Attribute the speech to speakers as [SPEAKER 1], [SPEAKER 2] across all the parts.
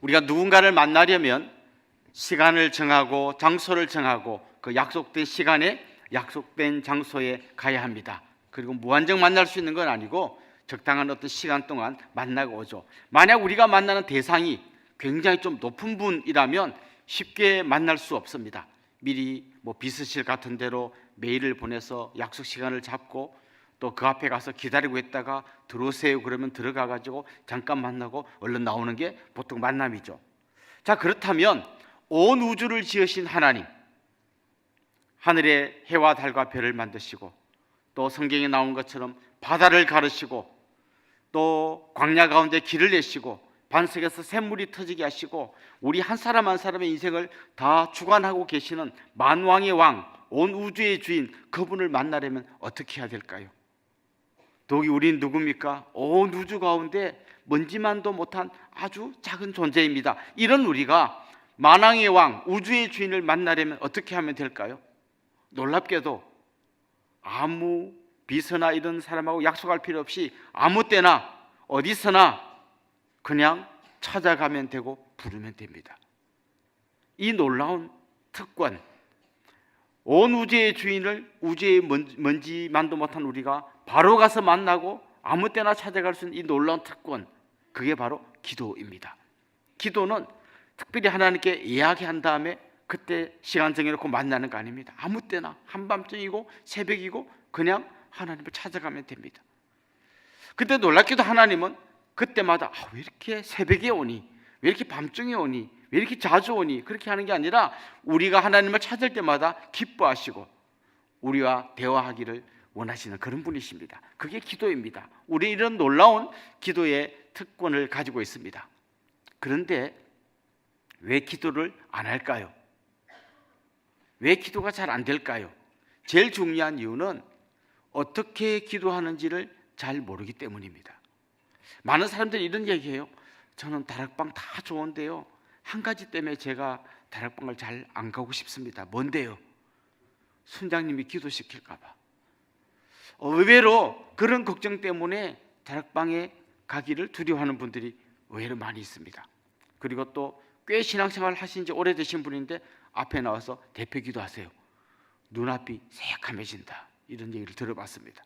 [SPEAKER 1] 우리가 누군가를 만나려면 시간을 정하고 장소를 정하고 그 약속된 시간에 약속된 장소에 가야 합니다. 그리고 무한정 만날 수 있는 건 아니고 적당한 어떤 시간 동안 만나고 오죠. 만약 우리가 만나는 대상이 굉장히 좀 높은 분이라면 쉽게 만날 수 없습니다. 미리 뭐 비서실 같은 데로 메일을 보내서 약속 시간을 잡고 또 그 앞에 가서 기다리고 있다가 들어오세요 그러면 들어가 가지고 잠깐 만나고 얼른 나오는 게 보통 만남이죠. 자, 그렇다면 온 우주를 지으신 하나님 하늘에 해와 달과 별을 만드시고 또 성경에 나온 것처럼 바다를 가르시고 또 광야 가운데 길을 내시고 반석에서 샘물이 터지게 하시고 우리 한 사람 한 사람의 인생을 다 주관하고 계시는 만왕의 왕, 온 우주의 주인 그분을 만나려면 어떻게 해야 될까요? 더욱이 우린 누굽니까? 온 우주 가운데 먼지만도 못한 아주 작은 존재입니다. 이런 우리가 만왕의 왕, 우주의 주인을 만나려면 어떻게 하면 될까요? 놀랍게도 아무 비서나 이런 사람하고 약속할 필요 없이 아무 때나 어디서나 그냥 찾아가면 되고 부르면 됩니다. 이 놀라운 특권, 온 우주의 주인을 우주의 먼- 먼지만도 못한 우리가 바로 가서 만나고 아무 때나 찾아갈 수 있는 이 놀라운 특권, 그게 바로 기도입니다. 기도는 특별히 하나님께 이야기한 다음에 그때 시간 정해놓고 만나는 거 아닙니다. 아무 때나 한밤중이고 새벽이고 그냥 하나님을 찾아가면 됩니다. 그때 놀랍게도 하나님은 그때마다 아, 왜 이렇게 새벽에 오니? 왜 이렇게 밤중에 오니? 왜 이렇게 자주 오니? 그렇게 하는 게 아니라 우리가 하나님을 찾을 때마다 기뻐하시고 우리와 대화하기를 원하시는 그런 분이십니다. 그게 기도입니다. 우리 이런 놀라운 기도의 특권을 가지고 있습니다. 그런데 왜 기도를 안 할까요? 왜 기도가 잘 안 될까요? 제일 중요한 이유는 어떻게 기도하는지를 잘 모르기 때문입니다. 많은 사람들이 이런 얘기해요. 저는 다락방 다 좋은데요. 한 가지 때문에 제가 다락방을 잘 안 가고 싶습니다. 뭔데요? 순장님이 기도시킬까봐. 어, 의외로 그런 걱정 때문에 다락방에 가기를 두려워하는 분들이 의외로 많이 있습니다. 그리고 또 꽤 신앙생활 하신 지 오래되신 분인데 앞에 나와서 대표 기도하세요. 눈앞이 새카매진다. 이런 얘기를 들어봤습니다.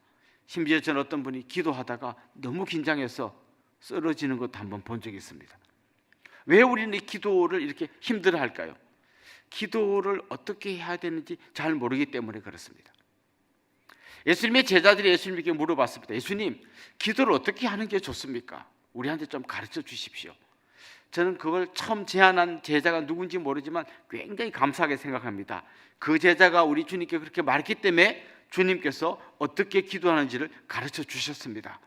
[SPEAKER 1] 심지어 저는 어떤 분이 기도하다가 너무 긴장해서 쓰러지는 것도 한번 본 적이 있습니다. 왜 우리는 이 기도를 이렇게 힘들어 할까요? 기도를 어떻게 해야 되는지 잘 모르기 때문에 그렇습니다. 예수님의 제자들이 예수님께 물어봤습니다. 예수님, 기도를 어떻게 하는 게 좋습니까? 우리한테 좀 가르쳐 주십시오. 저는 그걸 처음 제안한 제자가 누군지 모르지만 굉장히 감사하게 생각합니다. 그 제자가 우리 주님께 그렇게 말했기 때문에 주님께서 어떻게 기도하는지를 가르쳐 주셨습니다.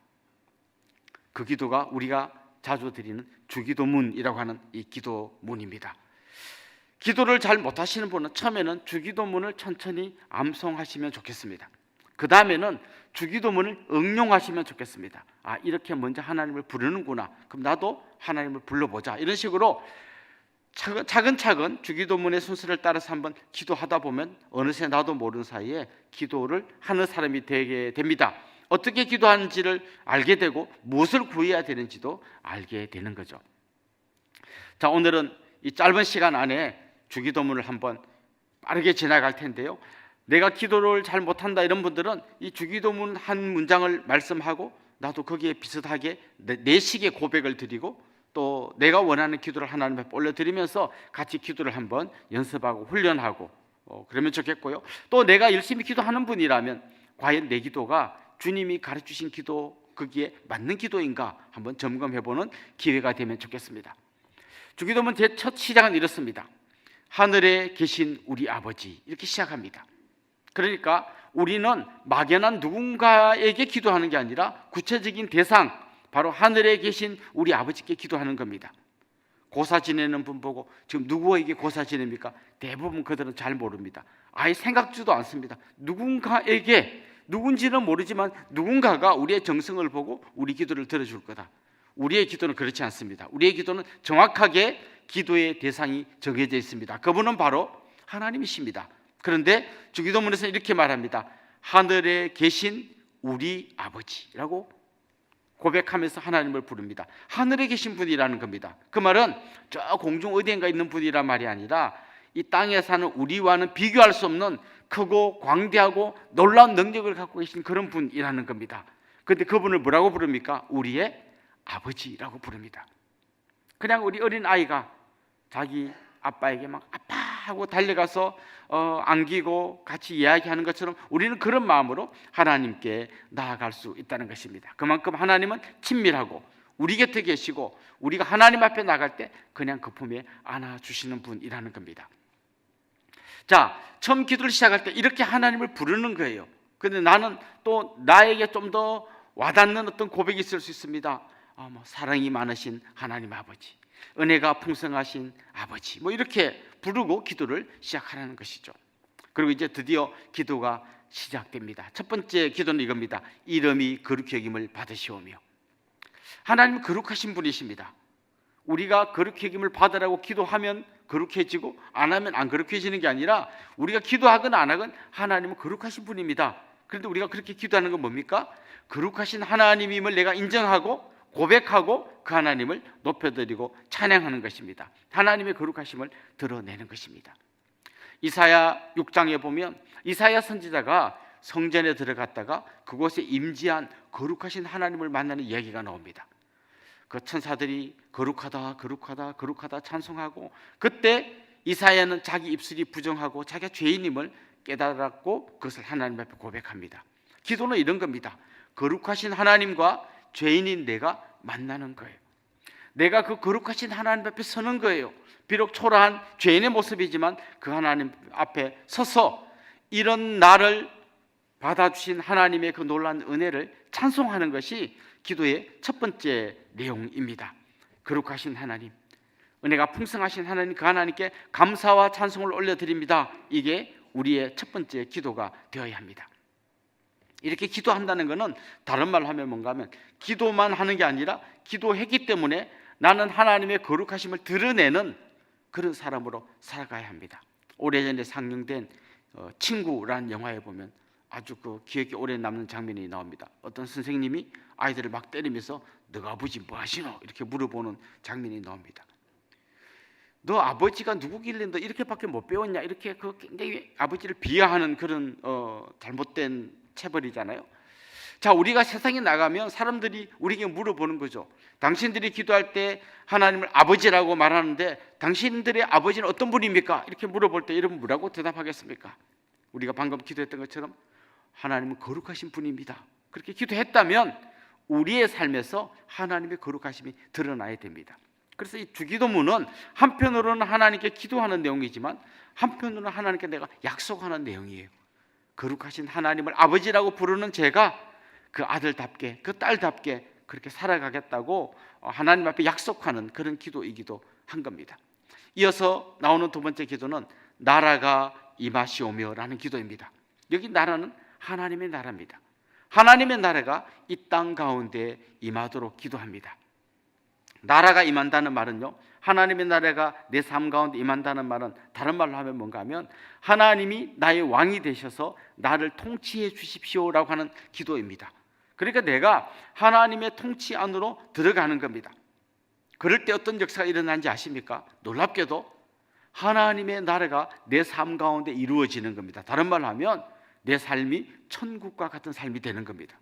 [SPEAKER 1] 그 기도가 우리가 자주 드리는 주기도문이라고 하는 이 기도문입니다. 기도를 잘 못하시는 분은 처음에는 주기도문을 천천히 암송하시면 좋겠습니다. 그 다음에는 주기도문을 응용하시면 좋겠습니다. 아 이렇게 먼저 하나님을 부르는구나. 그럼 나도 하나님을 불러보자. 이런 식으로 차근- 차근차근 주기도문의 순서를 따라서 한번 기도하다 보면 어느새 나도 모르는 사이에 기도를 하는 사람이 되게 됩니다. 어떻게 기도하는지를 알게 되고 무엇을 구해야 되는지도 알게 되는 거죠. 자 오늘은 이 짧은 시간 안에 주기도문을 한번 빠르게 지나갈 텐데요. 내가 기도를 잘 못한다 이런 분들은 이 주기도문 한 문장을 말씀하고 나도 거기에 비슷하게 내, 내 식의 고백을 드리고 또 내가 원하는 기도를 하나님 앞에 올려드리면서 같이 기도를 한번 연습하고 훈련하고 어, 그러면 좋겠고요. 또 내가 열심히 기도하는 분이라면 과연 내 기도가 주님이 가르치신 기도 거기에 맞는 기도인가 한번 점검해보는 기회가 되면 좋겠습니다. 주기도문 제 첫 시작은 이렇습니다. 하늘에 계신 우리 아버지 이렇게 시작합니다. 그러니까 우리는 막연한 누군가에게 기도하는 게 아니라 구체적인 대상 바로 하늘에 계신 우리 아버지께 기도하는 겁니다. 고사 지내는 분 보고 지금 누구에게 고사 지냅니까? 대부분 그들은 잘 모릅니다. 아예 생각지도 않습니다. 누군가에게 누군지는 모르지만 누군가가 우리의 정성을 보고 우리 기도를 들어줄 거다. 우리의 기도는 그렇지 않습니다. 우리의 기도는 정확하게 기도의 대상이 정해져 있습니다. 그분은 바로 하나님이십니다. 그런데 주기도문에서 이렇게 말합니다. 하늘에 계신 우리 아버지라고 고백하면서 하나님을 부릅니다. 하늘에 계신 분이라는 겁니다. 그 말은 저 공중 어디엔가 있는 분이란 말이 아니라 이 땅에 사는 우리와는 비교할 수 없는 크고 광대하고 놀라운 능력을 갖고 계신 그런 분이라는 겁니다. 근데 그분을 뭐라고 부릅니까? 우리의 아버지라고 부릅니다. 그냥 우리 어린 아이가 자기 아빠에게 막 아빠 하고 달려가서 어, 안기고 같이 이야기하는 것처럼 우리는 그런 마음으로 하나님께 나아갈 수 있다는 것입니다. 그만큼 하나님은 친밀하고 우리 곁에 계시고 우리가 하나님 앞에 나갈 때 그냥 그 품에 안아 주시는 분이라는 겁니다. 자, 처음 기도를 시작할 때 이렇게 하나님을 부르는 거예요. 근데 나는 또 나에게 좀 더 와닿는 어떤 고백이 있을 수 있습니다. 아, 뭐 사랑이 많으신 하나님 아버지, 은혜가 풍성하신 아버지, 뭐 이렇게 부르고 기도를 시작하라는 것이죠. 그리고 이제 드디어 기도가 시작됩니다. 첫 번째 기도는 이겁니다. 이름이 거룩히 여김을 받으시오며 하나님은 거룩하신 분이십니다. 우리가 거룩히 여김을 받으라고 기도하면 거룩해지고 안 하면 안 거룩해지는 게 아니라 우리가 기도하건 안 하건 하나님은 거룩하신 분입니다. 그런데 우리가 그렇게 기도하는 건 뭡니까? 거룩하신 하나님임을 내가 인정하고 고백하고 그 하나님을 높여드리고 찬양하는 것입니다. 하나님의 거룩하심을 드러내는 것입니다. 이사야 6장에 보면 이사야 선지자가 성전에 들어갔다가 그곳에 임지한 거룩하신 하나님을 만나는 이야기가 나옵니다. 그 천사들이 거룩하다 거룩하다 거룩하다 찬송하고 그때 이사야는 자기 입술이 부정하고 자기가 죄인임을 깨달았고 그것을 하나님 앞에 고백합니다. 기도는 이런 겁니다. 거룩하신 하나님과 죄인인 내가 만나는 거예요. 내가 그 거룩하신 하나님 앞에 서는 거예요. 비록 초라한 죄인의 모습이지만 그 하나님 앞에 서서 이런 나를 받아주신 하나님의 그 놀란 은혜를 찬송하는 것이 기도의 첫 번째 내용입니다. 거룩하신 하나님, 은혜가 풍성하신 하나님, 그 하나님께 감사와 찬송을 올려드립니다. 이게 우리의 첫 번째 기도가 되어야 합니다. 이렇게 기도한다는 것은 다른 말로 하면 뭔가 하면 기도만 하는 게 아니라 기도했기 때문에 나는 하나님의 거룩하심을 드러내는 그런 사람으로 살아가야 합니다. 오래전에 상영된 어, 친구라는 영화에 보면 아주 그 기억에 오래 남는 장면이 나옵니다. 어떤 선생님이 아이들을 막 때리면서 너가 아버지 뭐 하시노? 이렇게 물어보는 장면이 나옵니다. 너 아버지가 누구길래 너 이렇게밖에 못 배웠냐? 이렇게 그 굉장히 아버지를 비하하는 그런 어, 잘못된 체벌이잖아요. 자, 우리가 세상에 나가면 사람들이 우리에게 물어보는 거죠. 당신들이 기도할 때 하나님을 아버지라고 말하는데 당신들의 아버지는 어떤 분입니까? 이렇게 물어볼 때 여러분 뭐라고 대답하겠습니까? 우리가 방금 기도했던 것처럼 하나님은 거룩하신 분입니다. 그렇게 기도했다면 우리의 삶에서 하나님의 거룩하심이 드러나야 됩니다. 그래서 이 주기도문은 한편으로는 하나님께 기도하는 내용이지만 한편으로는 하나님께 내가 약속하는 내용이에요. 거룩하신 하나님을 아버지라고 부르는 제가 그 아들답게 그 딸답게 그렇게 살아가겠다고 하나님 앞에 약속하는 그런 기도이기도 한 겁니다. 이어서 나오는 두 번째 기도는 나라가 임하시오며라는 기도입니다. 여기 나라는 하나님의 나라입니다. 하나님의 나라가 이 땅 가운데 임하도록 기도합니다. 나라가 임한다는 말은요. 하나님의 나라가 내 삶 가운데 임한다는 말은 다른 말로 하면 뭔가 하면 하나님이 나의 왕이 되셔서 나를 통치해 주십시오라고 하는 기도입니다. 그러니까 내가 하나님의 통치 안으로 들어가는 겁니다. 그럴 때 어떤 역사가 일어난지 아십니까? 놀랍게도 하나님의 나라가 내 삶 가운데 이루어지는 겁니다. 다른 말로 하면 내 삶이 천국과 같은 삶이 되는 겁니다.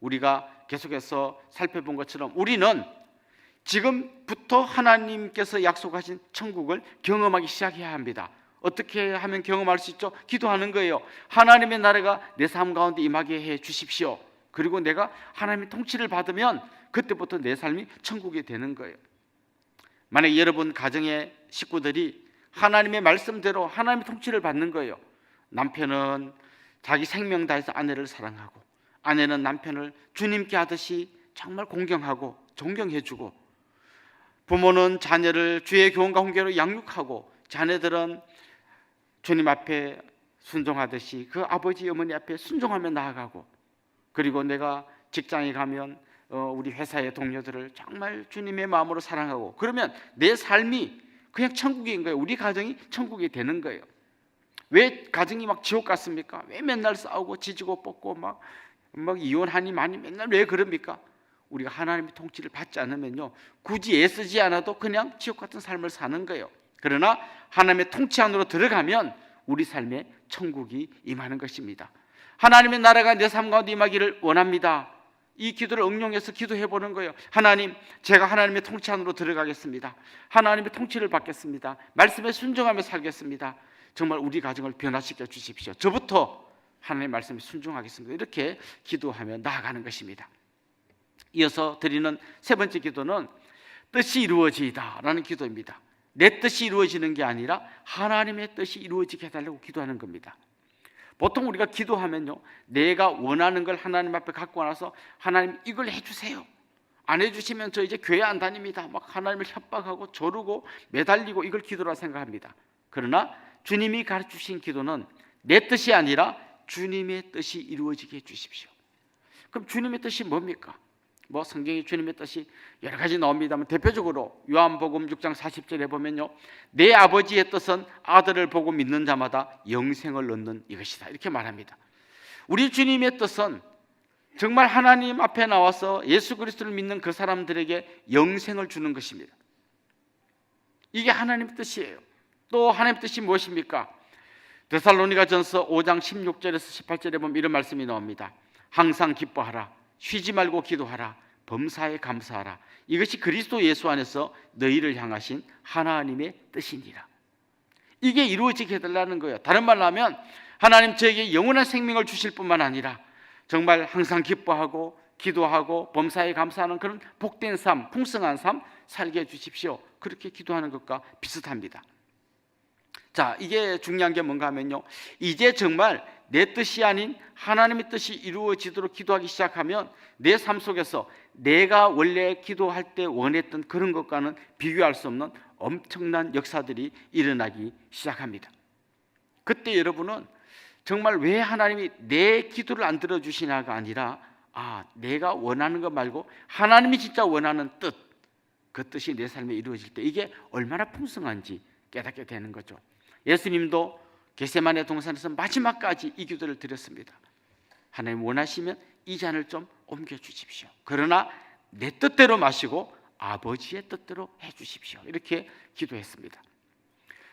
[SPEAKER 1] 우리가 계속해서 살펴본 것처럼 우리는 지금부터 하나님께서 약속하신 천국을 경험하기 시작해야 합니다. 어떻게 하면 경험할 수 있죠? 기도하는 거예요. 하나님의 나라가 내 삶 가운데 임하게 해 주십시오. 그리고 내가 하나님의 통치를 받으면 그때부터 내 삶이 천국이 되는 거예요. 만약 여러분 가정의 식구들이 하나님의 말씀대로 하나님의 통치를 받는 거예요. 남편은 자기 생명 다해서 아내를 사랑하고 아내는 남편을 주님께 하듯이 정말 공경하고 존경해주고 부모는 자녀를 주의 교훈과 훈계로 양육하고 자녀들은 주님 앞에 순종하듯이 그 아버지 어머니 앞에 순종하며 나아가고 그리고 내가 직장에 가면 어, 우리 회사의 동료들을 정말 주님의 마음으로 사랑하고 그러면 내 삶이 그냥 천국인 거예요. 우리 가정이 천국이 되는 거예요. 왜 가정이 막 지옥 같습니까? 왜 맨날 싸우고 지지고 뻗고 막, 막 이혼하니 많이 맨날 왜 그럽니까? 우리가 하나님의 통치를 받지 않으면요 굳이 애쓰지 않아도 그냥 지옥 같은 삶을 사는 거예요. 그러나 하나님의 통치 안으로 들어가면 우리 삶에 천국이 임하는 것입니다. 하나님의 나라가 내 삶 가운데 임하기를 원합니다. 이 기도를 응용해서 기도해 보는 거예요. 하나님, 제가 하나님의 통치 안으로 들어가겠습니다. 하나님의 통치를 받겠습니다. 말씀에 순종하며 살겠습니다. 정말 우리 가정을 변화시켜 주십시오. 저부터 하나님의 말씀에 순종하겠습니다. 이렇게 기도하며 나아가는 것입니다. 이어서 드리는 세 번째 기도는 뜻이 이루어지이다라는 기도입니다. 내 뜻이 이루어지는 게 아니라 하나님의 뜻이 이루어지게 해달라고 기도하는 겁니다. 보통 우리가 기도하면요, 내가 원하는 걸 하나님 앞에 갖고 와서 하나님 이걸 해주세요. 안 해주시면 저 이제 교회 안 다닙니다. 막 하나님을 협박하고 조르고 매달리고 이걸 기도라 생각합니다. 그러나 주님이 가르치신 기도는 내 뜻이 아니라 주님의 뜻이 이루어지게 해 주십시오. 그럼 주님의 뜻이 뭡니까? 뭐 성경에 주님의 뜻이 여러 가지 나옵니다만 대표적으로 요한복음 6장 40절에 보면요. 내 아버지의 뜻은 아들을 보고 믿는 자마다 영생을 얻는 이것이다. 이렇게 말합니다. 우리 주님의 뜻은 정말 하나님 앞에 나와서 예수 그리스도를 믿는 그 사람들에게 영생을 주는 것입니다. 이게 하나님의 뜻이에요. 또 하나님의 뜻이 무엇입니까? 데살로니가 전서 5장 16절에서 18절에 보면 이런 말씀이 나옵니다. 항상 기뻐하라. 쉬지 말고 기도하라. 범사에 감사하라. 이것이 그리스도 예수 안에서 너희를 향하신 하나님의 뜻이니라. 이게 이루어지게 해달라는 거예요. 다른 말로 하면 하나님 저에게 영원한 생명을 주실 뿐만 아니라 정말 항상 기뻐하고 기도하고 범사에 감사하는 그런 복된 삶, 풍성한 삶 살게 해 주십시오. 그렇게 기도하는 것과 비슷합니다. 자, 이게 중요한 게 뭔가 하면요. 이제 정말 내 뜻이 아닌 하나님의 뜻이 이루어지도록 기도하기 시작하면 내 삶 속에서 내가 원래 기도할 때 원했던 그런 것과는 비교할 수 없는 엄청난 역사들이 일어나기 시작합니다. 그때 여러분은 정말 왜 하나님이 내 기도를 안 들어주시냐가 아니라 아, 내가 원하는 것 말고 하나님이 진짜 원하는 뜻, 그 뜻이 내 삶에 이루어질 때 이게 얼마나 풍성한지 깨닫게 되는 거죠. 예수님도 게세마네 동산에서 마지막까지 이 기도를 드렸습니다. 하나님 원하시면 이 잔을 좀 옮겨 주십시오. 그러나 내 뜻대로 마시고 아버지의 뜻대로 해 주십시오. 이렇게 기도했습니다.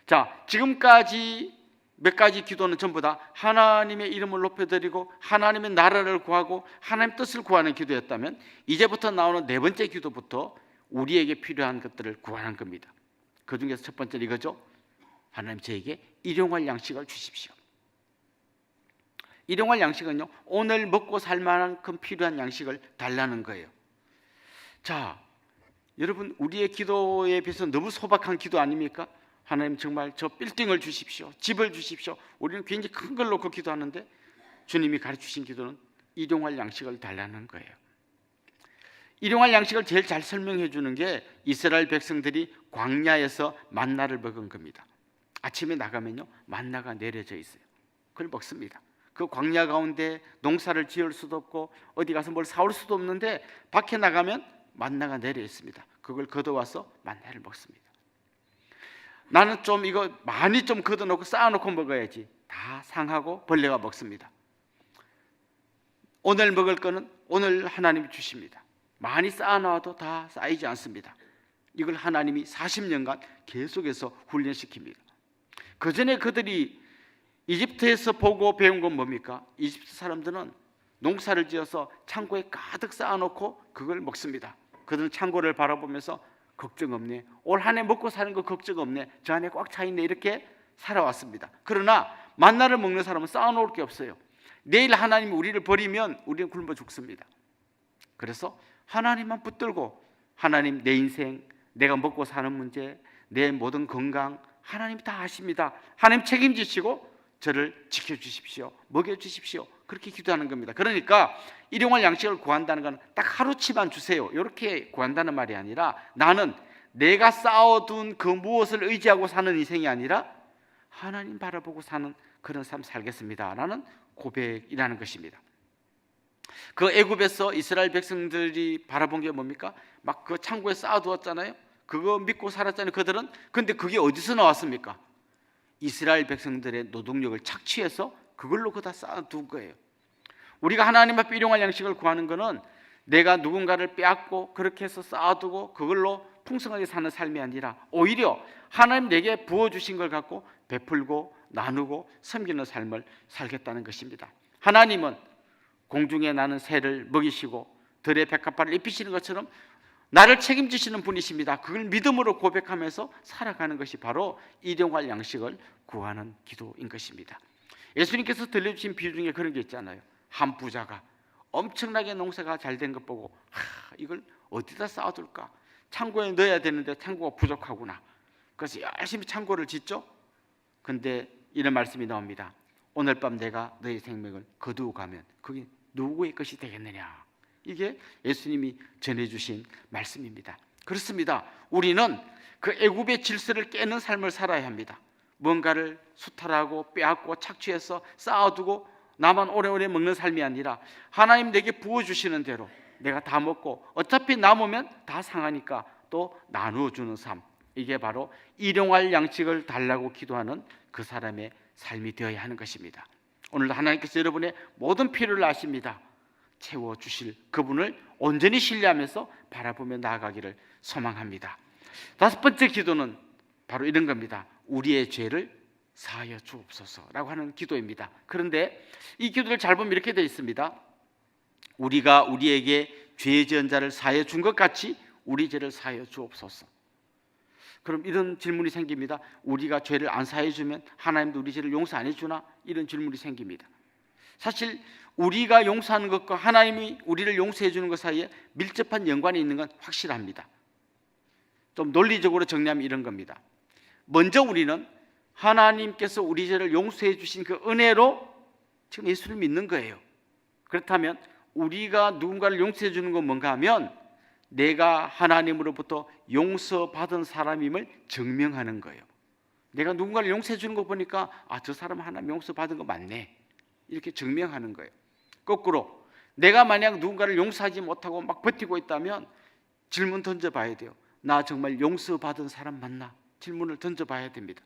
[SPEAKER 1] 자, 지금까지 몇 가지 기도는 전부 다 하나님의 이름을 높여드리고 하나님의 나라를 구하고 하나님 뜻을 구하는 기도였다면 이제부터 나오는 네 번째 기도부터 우리에게 필요한 것들을 구하는 겁니다. 그 중에서 첫 번째 이거죠. 하나님 저에게 일용할 양식을 주십시오. 일용할 양식은요 오늘 먹고 살 만큼 필요한 양식을 달라는 거예요. 자, 여러분 우리의 기도에 비해서 너무 소박한 기도 아닙니까? 하나님 정말 저 빌딩을 주십시오, 집을 주십시오. 우리는 굉장히 큰 걸 놓고 기도하는데 주님이 가르치신 기도는 일용할 양식을 달라는 거예요. 일용할 양식을 제일 잘 설명해 주는 게 이스라엘 백성들이 광야에서 만나를 먹은 겁니다. 아침에 나가면요 만나가 내려져 있어요. 그걸 먹습니다. 그 광야 가운데 농사를 지을 수도 없고 어디 가서 뭘 사올 수도 없는데 밖에 나가면 만나가 내려 있습니다. 그걸 걷어와서 만나를 먹습니다. 나는 좀 이거 많이 좀 걷어놓고 쌓아놓고 먹어야지. 다 상하고 벌레가 먹습니다. 오늘 먹을 거는 오늘 하나님이 주십니다. 많이 쌓아놔도 다 쌓이지 않습니다. 이걸 하나님이 40년간 계속해서 훈련시킵니다. 그 전에 그들이 이집트에서 보고 배운 건 뭡니까? 이집트 사람들은 농사를 지어서 창고에 가득 쌓아놓고 그걸 먹습니다. 그들은 창고를 바라보면서 걱정 없네. 올 한 해 먹고 사는 거 걱정 없네. 저 안에 꽉 차 있네. 이렇게 살아왔습니다. 그러나 만나를 먹는 사람은 쌓아놓을 게 없어요. 내일 하나님이 우리를 버리면 우리는 굶어 죽습니다. 그래서 하나님만 붙들고 하나님 내 인생, 내가 먹고 사는 문제, 내 모든 건강 하나님 다 아십니다. 하나님 책임지시고 저를 지켜주십시오. 먹여주십시오. 그렇게 기도하는 겁니다. 그러니까 일용할 양식을 구한다는 건 딱 하루치만 주세요. 이렇게 구한다는 말이 아니라 나는 내가 쌓아둔 그 무엇을 의지하고 사는 인생이 아니라 하나님 바라보고 사는 그런 삶 살겠습니다. 라는 고백이라는 것입니다. 그 애굽에서 이스라엘 백성들이 바라본 게 뭡니까? 막 그 창고에 쌓아두었잖아요. 그거 믿고 살았잖아요. 그들은 근데 그게 어디서 나왔습니까? 이스라엘 백성들의 노동력을 착취해서 그걸로 그다 쌓아둔 거예요. 우리가 하나님 앞에 일용할 양식을 구하는 것은 내가 누군가를 빼앗고 그렇게 해서 쌓아두고 그걸로 풍성하게 사는 삶이 아니라 오히려 하나님 내게 부어 주신 걸 갖고 베풀고 나누고 섬기는 삶을 살겠다는 것입니다. 하나님은 공중에 나는 새를 먹이시고 들의 백합화를 입히시는 것처럼 나를 책임지시는 분이십니다. 그걸 믿음으로 고백하면서 살아가는 것이 바로 일용할 양식을 구하는 기도인 것입니다. 예수님께서 들려주신 비유 중에 그런 게 있잖아요. 한 부자가 엄청나게 농사가 잘 된 것 보고 하, 이걸 어디다 쌓아둘까? 창고에 넣어야 되는데 창고가 부족하구나. 그래서 열심히 창고를 짓죠. 근데 이런 말씀이 나옵니다. 오늘 밤 내가 너의 생명을 거두어 가면 그게 누구의 것이 되겠느냐? 이게 예수님이 전해주신 말씀입니다. 그렇습니다. 우리는 그 애굽의 질서를 깨는 삶을 살아야 합니다. 뭔가를 수탈하고 빼앗고 착취해서 쌓아두고 나만 오래오래 먹는 삶이 아니라 하나님 내게 부어주시는 대로 내가 다 먹고 어차피 남으면 다 상하니까 또 나누어 주는 삶. 이게 바로 일용할 양식을 달라고 기도하는 그 사람의 삶이 되어야 하는 것입니다. 오늘 하나님께서 여러분의 모든 필요를 아십니다. 채워 주실 그분을 온전히 신뢰하면서 바라보며 나아가기를 소망합니다. 다섯 번째 기도는 바로 이런 겁니다. 우리의 죄를 사하여 주옵소서라고 하는 기도입니다. 그런데 이 기도를 잘 보면 이렇게 되어 있습니다. 우리가 우리에게 죄 지은 자를 사하여 준 것 같이 우리 죄를 사하여 주옵소서. 그럼 이런 질문이 생깁니다. 우리가 죄를 안 사해 주면 하나님도 우리 죄를 용서 안 해주나? 이런 질문이 생깁니다. 사실 우리가 용서하는 것과 하나님이 우리를 용서해 주는 것 사이에 밀접한 연관이 있는 건 확실합니다. 좀 논리적으로 정리하면 이런 겁니다. 먼저 우리는 하나님께서 우리 죄를 용서해 주신 그 은혜로 지금 예수를 믿는 거예요. 그렇다면 우리가 누군가를 용서해 주는 건 뭔가 하면 내가 하나님으로부터 용서받은 사람임을 증명하는 거예요. 내가 누군가를 용서해 주는 거 보니까 아 저 사람 하나님 용서받은 거 맞네 이렇게 증명하는 거예요. 거꾸로 내가 만약 누군가를 용서하지 못하고 막 버티고 있다면 질문 던져봐야 돼요. 나 정말 용서받은 사람 맞나? 질문을 던져봐야 됩니다.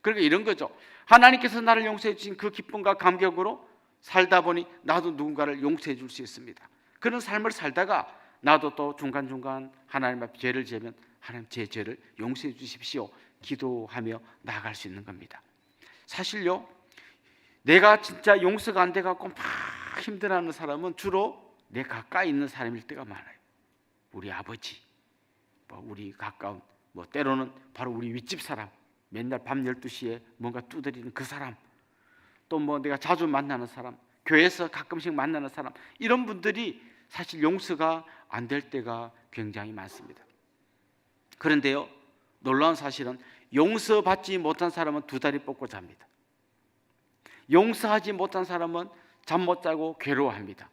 [SPEAKER 1] 그러니까 이런 거죠. 하나님께서 나를 용서해 주신 그 기쁨과 감격으로 살다 보니 나도 누군가를 용서해 줄 수 있습니다. 그런 삶을 살다가 나도 또 중간중간 하나님 앞에 죄를 지으면 하나님 제 죄를 용서해 주십시오. 기도하며 나아갈 수 있는 겁니다. 사실요. 내가 진짜 용서가 안 돼 갖고 막 힘들어하는 사람은 주로 내 가까이 있는 사람일 때가 많아요. 우리 아버지, 뭐 우리 가까운 뭐 때로는 바로 우리 윗집 사람, 맨날 밤 12시에 뭔가 두드리는 그 사람, 또 뭐 내가 자주 만나는 사람, 교회에서 가끔씩 만나는 사람, 이런 분들이 사실 용서가 안 될 때가 굉장히 많습니다. 그런데요, 놀라운 사실은 용서받지 못한 사람은 두 다리 뻗고 잡니다. 용서하지 못한 사람은 잠 못 자고 괴로워합니다.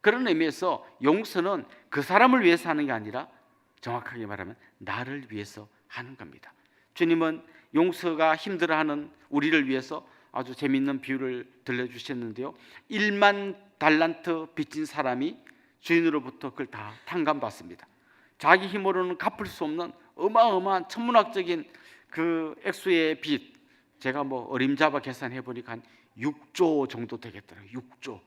[SPEAKER 1] 그런 의미에서 용서는 그 사람을 위해서 하는 게 아니라 정확하게 말하면 나를 위해서 하는 겁니다. 주님은 용서가 힘들어하는 우리를 위해서 아주 재미있는 비유를 들려주셨는데요. 1만 달란트 빚진 사람이 주인으로부터 그걸 다 탕감받습니다. 자기 힘으로는 갚을 수 없는 어마어마한 천문학적인 그 액수의 빚. 제가 뭐 어림잡아 계산해 보니까 한 6조 정도 되겠더라고요. 6조.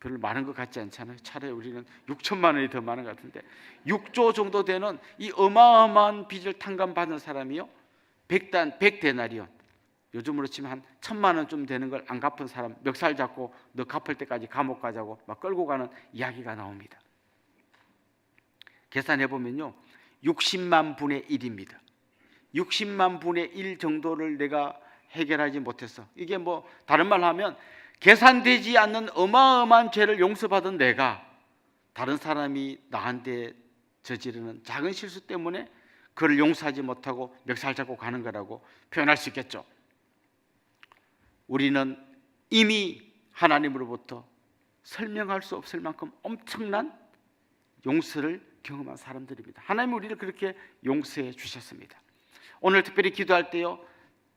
[SPEAKER 1] 별로 많은 것 같지 않잖아요. 차라리 우리는 6천만 원이 더 많은 것 같은데 6조 정도 되는 이 어마어마한 빚을 탕감받은 사람이요. 100단 100데나리온. 요즘으로 치면 한 천만 원 좀 되는 걸 안 갚은 사람 멱살 잡고 너 갚을 때까지 감옥 가자고 막 끌고 가는 이야기가 나옵니다. 계산해 보면요. 60만 분의 1입니다. 60만 분의 1 정도를 내가 해결하지 못했어. 이게 뭐 다른 말 하면 계산되지 않는 어마어마한 죄를 용서받은 내가 다른 사람이 나한테 저지르는 작은 실수 때문에 그를 용서하지 못하고 멱살 잡고 가는 거라고 표현할 수 있겠죠. 우리는 이미 하나님으로부터 설명할 수 없을 만큼 엄청난 용서를 경험한 사람들입니다. 하나님 우리를 그렇게 용서해 주셨습니다. 오늘 특별히 기도할 때요.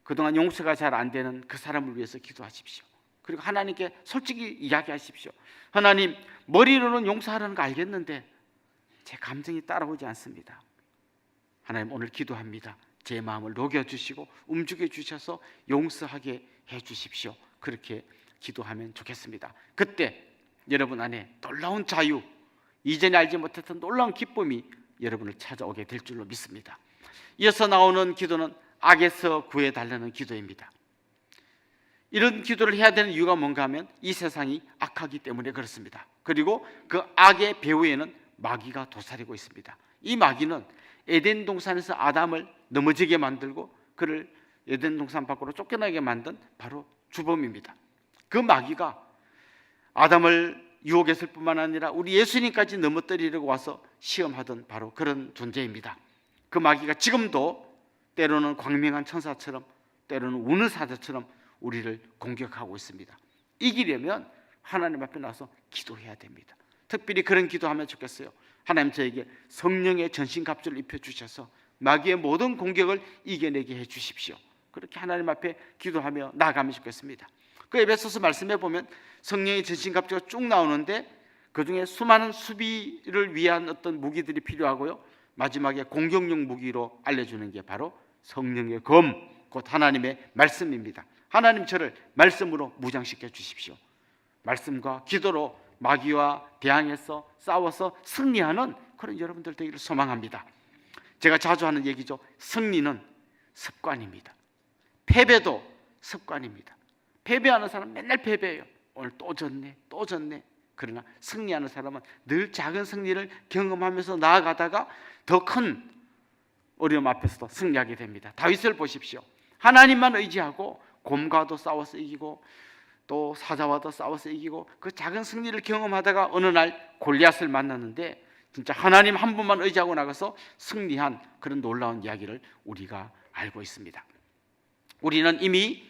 [SPEAKER 1] 그동안 용서가 잘 안 되는 그 사람을 위해서 기도하십시오. 그리고 하나님께 솔직히 이야기하십시오. 하나님, 머리로는 용서하라는 거 알겠는데 제 감정이 따라오지 않습니다. 하나님 오늘 기도합니다. 제 마음을 녹여 주시고 움직여 주셔서 용서하게 해 주십시오. 그렇게 기도하면 좋겠습니다. 그때 여러분 안에 놀라운 자유, 이전에 알지 못했던 놀라운 기쁨이 여러분을 찾아오게 될 줄로 믿습니다. 이어서 나오는 기도는 악에서 구해 달라는 기도입니다. 이런 기도를 해야 되는 이유가 뭔가 하면 이 세상이 악하기 때문에 그렇습니다. 그리고 그 악의 배후에는 마귀가 도사리고 있습니다. 이 마귀는 에덴 동산에서 아담을 넘어지게 만들고 그를 에덴 동산 밖으로 쫓겨나게 만든 바로 주범입니다. 그 마귀가 아담을 유혹했을 뿐만 아니라 우리 예수님까지 넘어뜨리려고 와서 시험하던 바로 그런 존재입니다. 그 마귀가 지금도 때로는 광명한 천사처럼 때로는 우는 사자처럼 우리를 공격하고 있습니다. 이기려면 하나님 앞에 나서 기도해야 됩니다. 특별히 그런 기도하면 좋겠어요. 하나님 저에게 성령의 전신 갑주를 입혀 주셔서 마귀의 모든 공격을 이겨내게 해 주십시오. 그렇게 하나님 앞에 기도하며 나아가면 좋겠습니다. 그 에베소서 말씀해 보면 성령의 전신 갑주가 쭉 나오는데 그 중에 수많은 수비를 위한 어떤 무기들이 필요하고요. 마지막에 공격용 무기로 알려주는 게 바로 성령의 검, 곧 하나님의 말씀입니다. 하나님 저를 말씀으로 무장시켜 주십시오. 말씀과 기도로 마귀와 대항해서 싸워서 승리하는 그런 여러분들 되기를 소망합니다. 제가 자주 하는 얘기죠. 승리는 습관입니다. 패배도 습관입니다. 패배하는 사람 맨날 패배해요. 오늘 또 졌네, 또 졌네. 그러나 승리하는 사람은 늘 작은 승리를 경험하면서 나아가다가 더 큰 어려움 앞에서도 승리하게 됩니다. 다윗을 보십시오. 하나님만 의지하고 곰과도 싸워서 이기고 또 사자와도 싸워서 이기고 그 작은 승리를 경험하다가 어느 날 골리앗을 만났는데 진짜 하나님 한 분만 의지하고 나가서 승리한 그런 놀라운 이야기를 우리가 알고 있습니다. 우리는 이미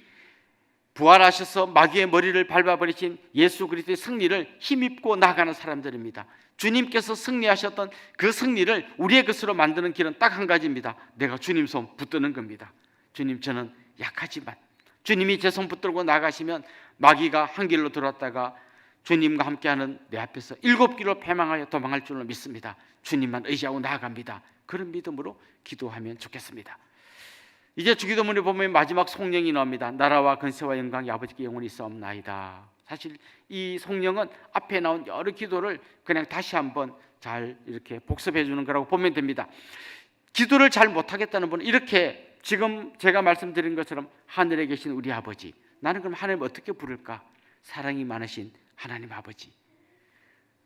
[SPEAKER 1] 부활하셔서 마귀의 머리를 밟아버리신 예수 그리스도의 승리를 힘입고 나가는 사람들입니다. 주님께서 승리하셨던 그 승리를 우리의 것으로 만드는 길은 딱 한 가지입니다. 내가 주님 손 붙드는 겁니다. 주님 저는 약하지만 주님이 제 손 붙들고 나가시면 마귀가 한 길로 들어왔다가 주님과 함께하는 내 앞에서 일곱 길로 패망하여 도망할 줄로 믿습니다. 주님만 의지하고 나아갑니다. 그런 믿음으로 기도하면 좋겠습니다. 이제 주기도문에 보면 마지막 성령이 나옵니다. 나라와 근세와 영광이 아버지께 영원히 있사옵나이다. 사실 이 성령은 앞에 나온 여러 기도를 그냥 다시 한번 잘 이렇게 복습해 주는 거라고 보면 됩니다. 기도를 잘 못하겠다는 분은 이렇게 지금 제가 말씀드린 것처럼 하늘에 계신 우리 아버지 나는 그럼 하나님 어떻게 부를까? 사랑이 많으신 하나님 아버지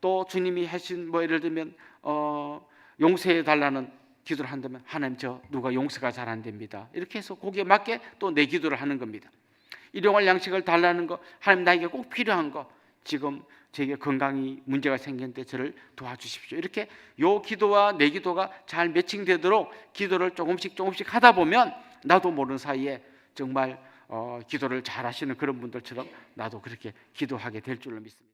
[SPEAKER 1] 또 주님이 하신 뭐 예를 들면 어, 용서해 달라는 기도를 한다면 하나님 저 누가 용서가 잘 안 됩니다. 이렇게 해서 거기에 맞게 또 내 기도를 하는 겁니다. 일용할 양식을 달라는 거 하나님 나에게 꼭 필요한 거 지금 제게 건강이 문제가 생겼는데 저를 도와주십시오. 이렇게 요 기도와 내 기도가 잘 매칭되도록 기도를 조금씩 조금씩 하다 보면 나도 모르는 사이에 정말 어, 기도를 잘 하시는 그런 분들처럼 나도 그렇게 기도하게 될 줄로 믿습니다.